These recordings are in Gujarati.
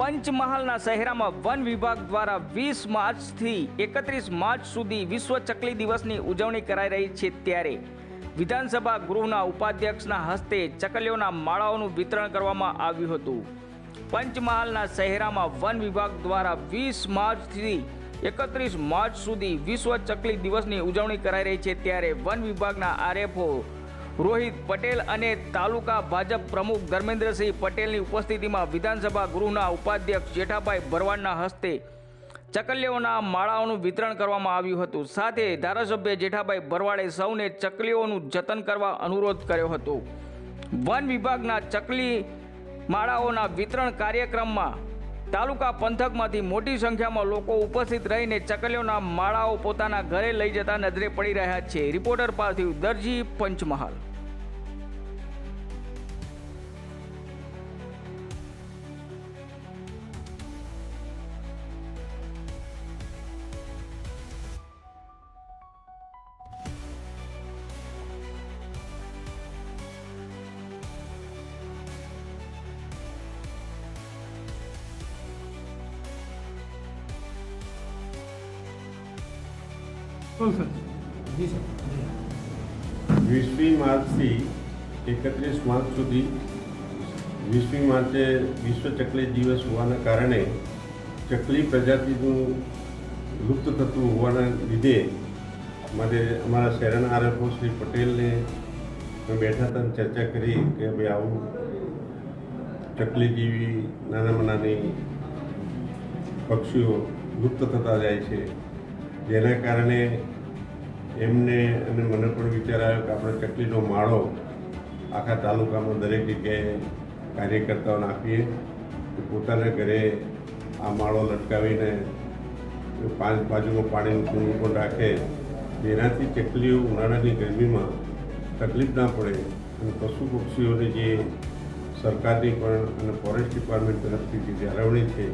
પંચમહાલના શહેરામાં વન વિભાગ દ્વારા વીસ માર્ચથી એકત્રીસ માર્ચ સુધી વિશ્વ ચકલી દિવસની ઉજવણી કરાઈ રહી છે ત્યારે વિધાનસભા ગૃહના ઉપાધ્યક્ષના હસ્તે ચકલીઓના માળાઓનું વિતરણ કરવામાં આવ્યું હતું. પંચમહાલના શહેરામાં વન વિભાગ દ્વારા વીસ માર્ચથી એકત્રીસ માર્ચ સુધી વિશ્વ ચકલી દિવસની ઉજવણી કરાઈ રહી છે ત્યારે વન વિભાગના આરએફઓ રોહિત પટેલ અને તાલુકા ભાજપ પ્રમુખ ધર્મેન્દ્રસિંહ પટેલની ઉપસ્થિતિમાં વિધાનસભા ગૃહના ઉપાધ્યક્ષ જેઠાભાઈ ભરવાડના હસ્તે ચકલીઓના માળાઓનું વિતરણ કરવામાં આવ્યું હતું. સાથે ધારાસભ્ય જેઠાભાઈ ભરવાડે સૌને ચકલીઓનું જતન કરવા અનુરોધ કર્યો હતો. વન વિભાગના ચકલી માળાઓના વિતરણ કાર્યક્રમમાં તાલુકા પંથકમાંથી મોટી સંખ્યામાં લોકો ઉપસ્થિત રહીને ચકલીઓના માળાઓ પોતાના ઘરે લઈ જતા નજરે પડી રહ્યા છે. રિપોર્ટર પાર્થિવ દરજી, પંચમહાલ. વીસમી માર્ચથી એકત્રીસ માર્ચ સુધી વીસમી માર્ચે વિશ્વ ચકલી દિવસ હોવાના કારણે ચકલી પ્રજાતિનું લુપ્ત થતું હોવાના લીધે મારે અમારા શહેરના આરએફઓ શ્રી પટેલને બેઠા હતા ચર્ચા કરી કે ભાઈ આવું ચકલી જેવી નાનામાં નાની પક્ષીઓ લુપ્ત થતા જાય છે. જેના કારણે એમને અને મને પણ વિચાર આવ્યો કે આપણે ચકલીનો માળો આખા તાલુકામાં દરેક જગ્યાએ કાર્યકર્તાઓને આપીએ પોતાના ઘરે આ માળો લટકાવીને પાંચ બાજુમાં પાણીનું કુંડું પણ રાખે. જેનાથી ચકલીઓ ઉનાળાની ગરમીમાં તકલીફ ના પડે અને પશુ પક્ષીઓને જે સરકારની પણ અને ફોરેસ્ટ ડિપાર્ટમેન્ટ તરફથી જે જાળવણી છે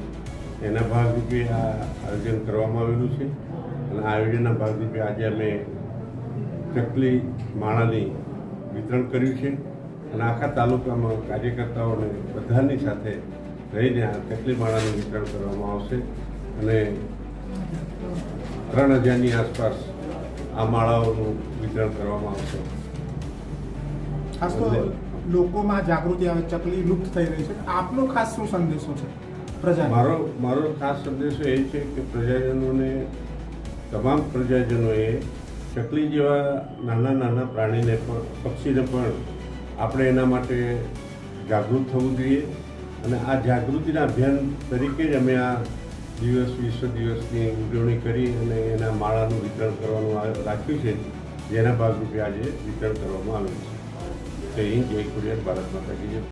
એના ભાગરૂપે આ આયોજન કરવામાં આવેલું છે. અને આ આયોજનના ભાગરૂપે આજે અમે ચકલી માળાની વિતરણ કર્યું છે. અને આખા તાલુકામાં કાર્યકર્તાઓને બધાની સાથે રહીને આ ચકલી માળાનું વિતરણ કરવામાં આવશે. અને ત્રણ હજારની આસપાસ આ માળાઓનું વિતરણ કરવામાં આવશે. ખાસ તો લોકોમાં જાગૃતિ આવે ચકલી લુપ્ત થઈ રહી છે. આપનો ખાસ શું સંદેશો છે? પ્રજા મારો મારો ખાસ સંદેશો એ છે કે પ્રજાજનોને, તમામ પ્રજાજનોએ ચકલી જેવા નાના નાના પ્રાણીને પણ, પક્ષીને પણ આપણે એના માટે જાગૃત થવું જોઈએ. અને આ જાગૃતિના અભિયાન તરીકે જ અમે આ દિવસ, વિશ્વ દિવસની ઉજવણી કરી અને એના માળાનું વિતરણ કરવાનું રાખ્યું છે, જેના ભાગરૂપે આજે વિતરણ કરવામાં આવ્યું છે. જય હિન્દ, જય કુરિયર ભારત માતા કી